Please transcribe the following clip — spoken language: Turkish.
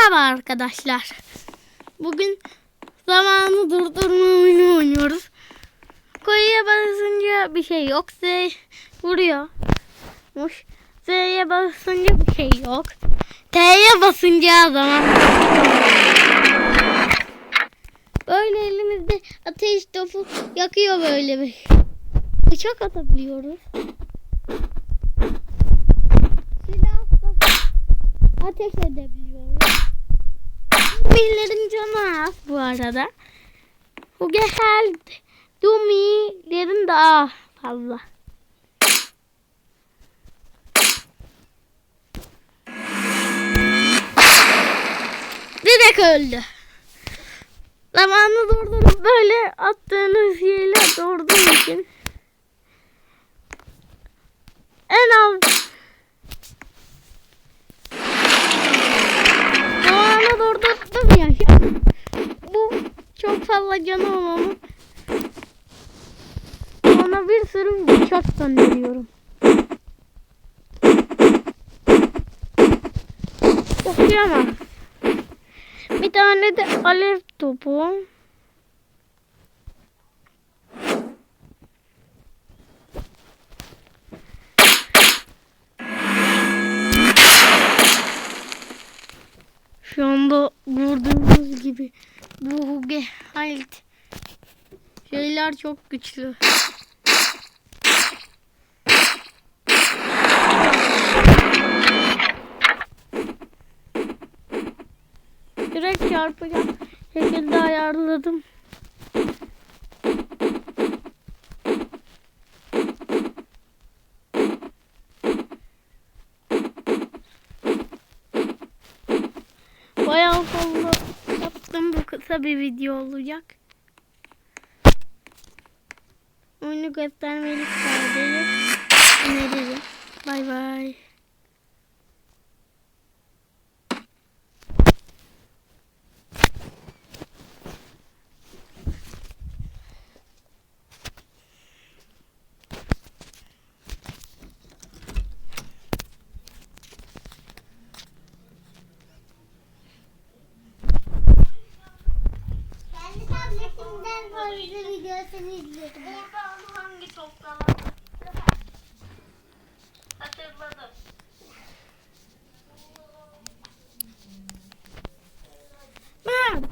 Merhaba arkadaşlar. Bugün zamanı durdurma oyunu oynuyoruz. Koyuya basınca bir şey yok. Z vuruyormuş. Z'ye basınca bir şey yok. T'ye basınca zaman Böyle elimizde ateş topu yakıyor böyle bir. Bıçak atabiliyoruz. Silahla ateş edebiliyoruz. Zombilerin canı az bu arada. Hugehel Dumi'lerin daha fazla. Direkt öldü. Zamanı durdurup böyle attığınız şeyler durduğu için en az çok fazla canı olanı ona bir sürü bıçak gönderiyorum. Okuyamam. Bir tane de alev topu. Şu anda gördüğünüz gibi bu Halt şeyler çok güçlü. Direkt çarpacak şekilde ayarladım. Bayağı fazla yaptım bu kısa bir video olacak. Oyunu göstermelik sadece öneririm. Bay bay. Tabletimden fazla videosunu izledim. Burada hangi toplanan?